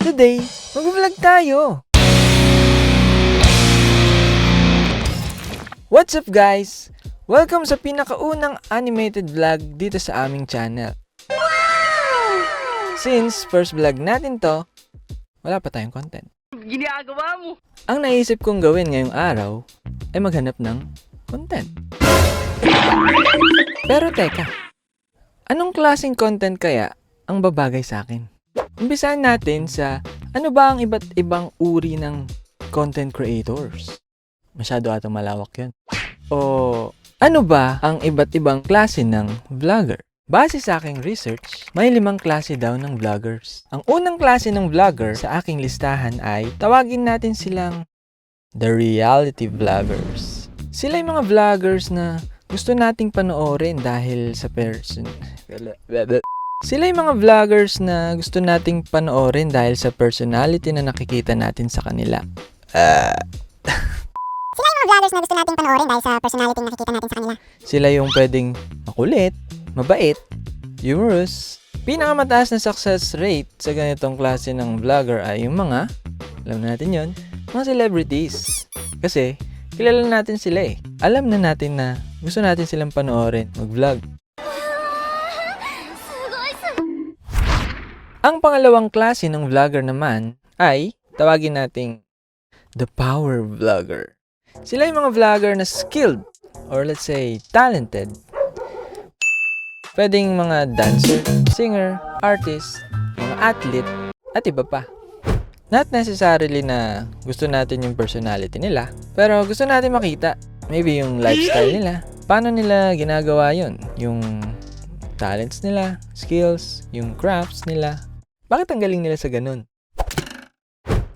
Today, mag-vlog tayo! What's up guys? Welcome sa pinakaunang animated vlog dito sa aming channel. Since first vlog natin to, wala pa tayong content. ginagawa mo? Ang naisip kong gawin ngayong araw ay maghanap ng content. Pero teka, anong klaseng content kaya ang babagay sa akin? Umpisahan natin sa ano ba ang iba't ibang uri ng content creators? Masyado atang malawak yun. O ano ba ang iba't ibang klase ng vlogger? Base sa aking research, may limang klase daw ng vloggers. Ang unang klase ng vlogger sa aking listahan ay tawagin natin silang the reality vloggers. Sila yung mga vloggers na gusto nating panoorin dahil sa person. Sila yung mga vloggers na gusto nating panoorin dahil sa personality na nakikita natin sa kanila. Ah, Sila yung mga vloggers na gusto nating panoorin dahil sa personality na nakikita natin sa kanila. sila yung pwedeng makulit, mabait, humorous. Pinakamataas na success rate sa ganitong klase ng vlogger ay yung mga, alam na natin yon, mga celebrities. Kasi, kilala natin sila eh. Alam na natin na gusto natin silang panoorin, mag-vlog. Ang pangalawang klase ng vlogger naman ay tawagin nating the power vlogger. Sila yung mga vlogger na skilled or let's say talented. Pwedeng mga dancer, singer, artist, mga athlete, at iba pa. Not necessarily na gusto natin yung personality nila, pero gusto natin makita maybe yung lifestyle nila. Paano nila ginagawa yun? Yung talents nila, skills, yung crafts nila. Bakit ang galing nila sa ganun?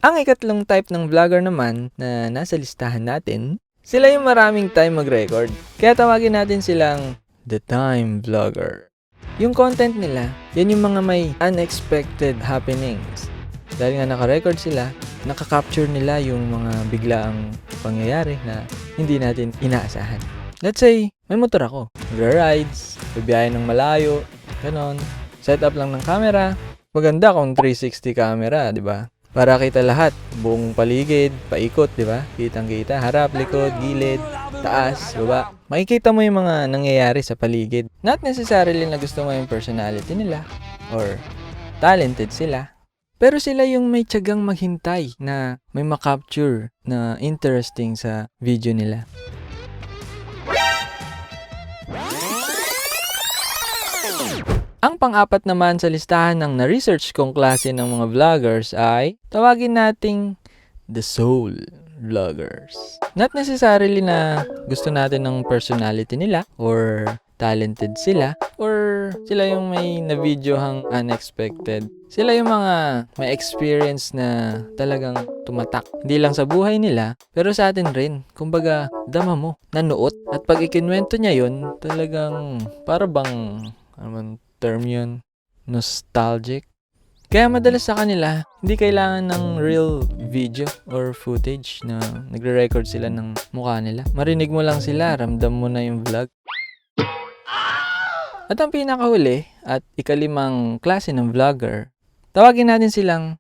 Ang ikatlong type ng vlogger naman na nasa listahan natin, sila yung maraming time mag-record. Kaya tawagin natin silang the time vlogger. Yung content nila, yan yung mga may unexpected happenings. Dahil nga naka-record sila, nakaka-capture nila yung mga biglaang pangyayari na hindi natin inaasahan. Let's say, may motor ako. Magra-rides, bibiyahe ng malayo, ganon. Set up lang ng camera. Maganda kung 360 camera, di ba? Para kita lahat, buong paligid, paikot, di ba? Kitang-kita, harap, likod, gilid, taas, baba. Makikita mo yung mga nangyayari sa paligid. Not necessarily na gusto mo yung personality nila or talented sila. Pero sila yung may tiyagang maghintay na may makapture na interesting sa video nila. Ang pang-apat naman sa listahan ng na-research kong klase ng mga vloggers ay tawagin nating the soul vloggers. Not necessarily na gusto natin ng personality nila or talented sila or sila yung may na-videohang unexpected. Sila yung mga may experience na talagang tumatak. Hindi lang sa buhay nila, pero sa atin rin. Kumbaga, dama mo, nanuot. At pag ikinwento niya yun, talagang para bang, ano man term yun, nostalgic. Kaya madalas sa kanila, hindi kailangan ng real video or footage na nagre-record sila ng mukha nila. Marinig mo lang sila, ramdam mo na yung vlog. At ang pinakahuli at ikalimang klase ng vlogger, tawagin natin silang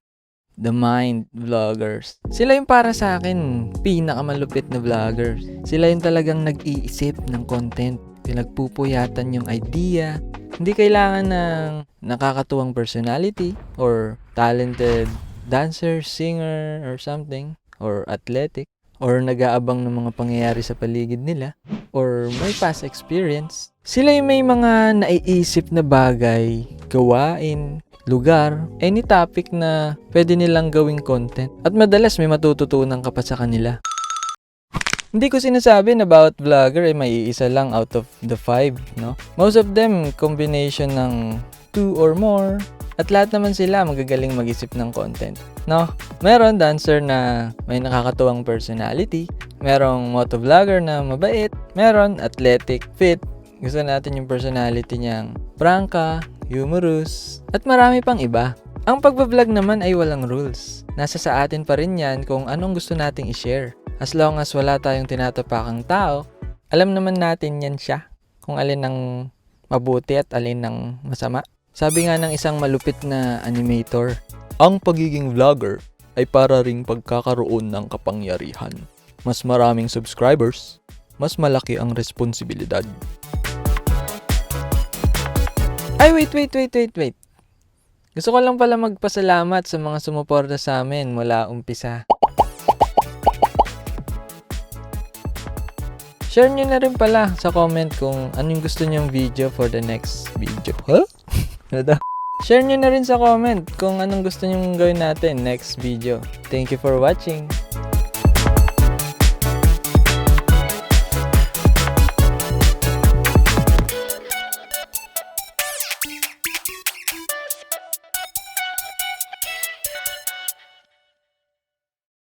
the mind vloggers. Sila yung para sa akin pinakamalupit na vloggers. Sila yung talagang nag-iisip ng content. Pinagpupuyatan yung idea. Hindi kailangan ng nakakatuwang personality or talented dancer, singer, or something. Or athletic. Or nag-aabang ng mga pangyayari sa paligid nila. Or may past experience. Sila yung may mga naiisip na bagay, gawain, lugar, any topic na pwede nilang gawing content. At madalas may matututunan ka pa sa kanila. Hindi ko sinasabi na bawat vlogger ay may iisa lang out of the five, no? Most of them, combination ng two or more. At lahat naman sila magagaling mag-isip ng content, no? Meron dancer na may nakakatuwang personality. Merong motovlogger na mabait. Meron athletic, fit. Gusto natin yung personality niyang prangka, humorous, at marami pang iba. Ang pagbablog naman ay walang rules. Nasa sa atin pa rin yan kung anong gusto nating i-share. As long as wala tayong tinatapakang tao, alam naman natin yan siya. Kung alin ang mabuti at alin ang masama. Sabi nga ng isang malupit na animator, Ang pagiging vlogger ay para ring pagkakaroon ng kapangyarihan. Mas maraming subscribers, mas malaki ang responsibilidad. Ay, wait, wait, wait, wait, wait. Gusto ko lang pala magpasalamat sa mga sumuporta sa amin mula umpisa. Share nyo na rin pala sa comment kung anong gusto nyong video for the next video. Huh? ano? Share nyo na rin sa comment kung anong gusto nyong gawin natin next video. Thank you for watching.